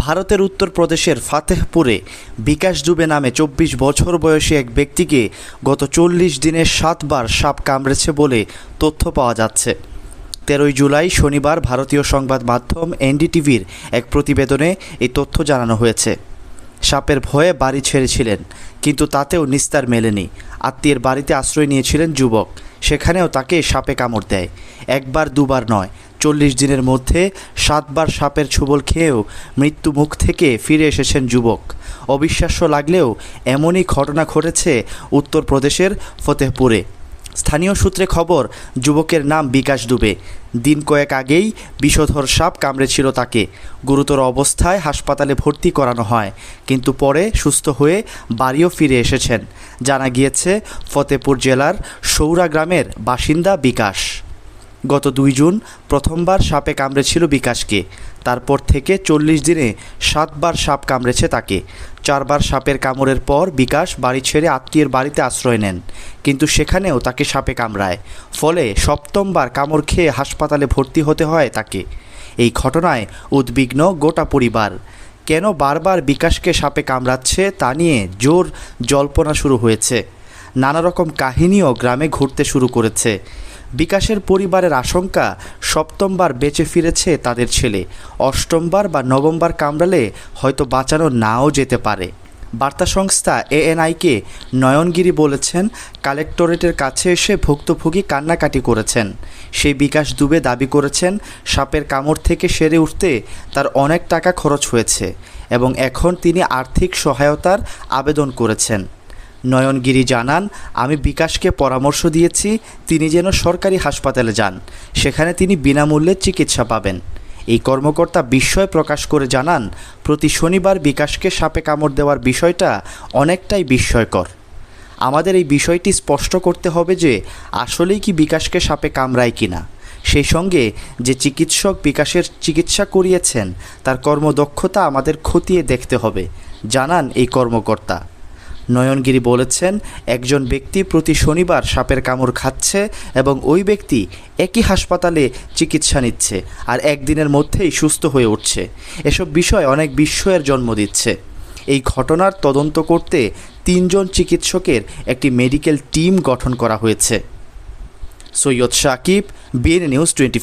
ভারতের উত্তরপ্রদেশের ফাতেহপুরে বিকাশ দুবে নামে চব্বিশ বছর বয়সী এক ব্যক্তিকে গত চল্লিশ দিনে সাতবার সাপ কামড়েছে বলে তথ্য পাওয়া যাচ্ছে। তেরোই জুলাই শনিবার ভারতীয় সংবাদ মাধ্যম এনডিটিভির এক প্রতিবেদনে এই তথ্য জানানো হয়েছে। সাপের ভয়ে বাড়ি ছেড়েছিলেন, কিন্তু তাতেও নিস্তার মেলেনি। আত্মীয়ের বাড়িতে আশ্রয় নিয়েছিলেন যুবক, সেখানেও তাকে সাপে কামড় দেয়। একবার দুবার নয় চল্লিশ দিনের মধ্যে সাতবার সাপের ছুবল খেয়েও মৃত্যু মুখ থেকে ফিরে এসেছেন যুবক। অবিশ্বাস্য লাগলেও এমনই ঘটনা ঘটেছে উত্তরপ্রদেশের ফতেহপুরে। স্থানীয় সূত্রে খবর, যুবকের নাম বিকাশ দুবে। দিন কয়েক আগেই বিষধর সাপ কামড়েছিল তাকে। গুরুতর অবস্থায় হাসপাতালে ভর্তি করানো হয়, কিন্তু পরে সুস্থ হয়ে বাড়িও ফিরে এসেছেন। জানা গিয়েছে ফতেপুর জেলার সৌরা গ্রামের বাসিন্দা বিকাশ। গত দুই জুন প্রথমবার সাপে কামড়েছিল বিকাশকে। তারপর থেকে চল্লিশ দিনে সাতবার সাপ কামড়েছে তাকে। চারবার সাপের কামড়ের পর বিকাশ বাড়ি ছেড়ে আত্মীয়ের বাড়িতে আশ্রয় নেন, কিন্তু সেখানেও তাকে সাপে কামড়ায়। ফলে সপ্তমবার কামড় খেয়ে হাসপাতালে ভর্তি হতে হয় তাকে। এই ঘটনায় উদ্বিগ্ন গোটা পরিবার। কেন বারবার বিকাশকে সাপে কামড়াচ্ছে তা নিয়ে জোর জল্পনা শুরু হয়েছে। নানা রকম কাহিনীও গ্রামে ঘুরতে শুরু করেছে। বিকাশের পরিবারের আশঙ্কা, সপ্তমবার বেঁচে ফিরেছে তাদের ছেলে। অষ্টমবার বা নবমবার কামড়ালে হয়তো বাঁচানো নাও যেতে পারে। বার্তা সংস্থা এএনআইকে নয়নগিরি বলেছেন, কালেক্টরেটের কাছে এসে ভুক্তভোগী কান্নাকাটি করেছেন। সেই বিকাশ দুবে দাবি করেছেন, সাপের কামড় থেকে সেরে উঠতে তার অনেক টাকা খরচ হয়েছে এবং এখন তিনি আর্থিক সহায়তার আবেদন করেছেন। নয়নগিরি জানান, আমি বিকাশকে পরামর্শ দিয়েছি, তিনি যেন সরকারি হাসপাতালে যান। সেখানে তিনি বিনামূল্যে চিকিৎসা পাবেন। এই কর্মকর্তা বিস্ময় প্রকাশ করে জানান, প্রতি শনিবার বিকাশকে সাপে কামড় দেওয়ার বিষয়টা অনেকটাই বিস্ময়কর। আমাদের এই বিষয়টি স্পষ্ট করতে হবে যে, আসলেই কি বিকাশকে সাপে কামড়ায় কিনা। সেই সঙ্গে যে চিকিৎসক বিকাশের চিকিৎসা করিয়েছেন, তার কর্মদক্ষতা আমাদের খতিয়ে দেখতে হবে, জানান এই কর্মকর্তা। নয়নগিরি বলেছেন, একজন ব্যক্তি প্রতি শনিবার সাপের কামড় খাচ্ছে এবং ওই ব্যক্তি একই হাসপাতালে চিকিৎসা নিচ্ছে আর একদিনের মধ্যেই সুস্থ হয়ে উঠছে। এসব বিষয় অনেক বিস্ময়ের জন্ম দিচ্ছে। এই ঘটনার তদন্ত করতে তিনজন চিকিৎসকের একটি মেডিকেল টিম গঠন করা হয়েছে। Syed Sakib BN news twenty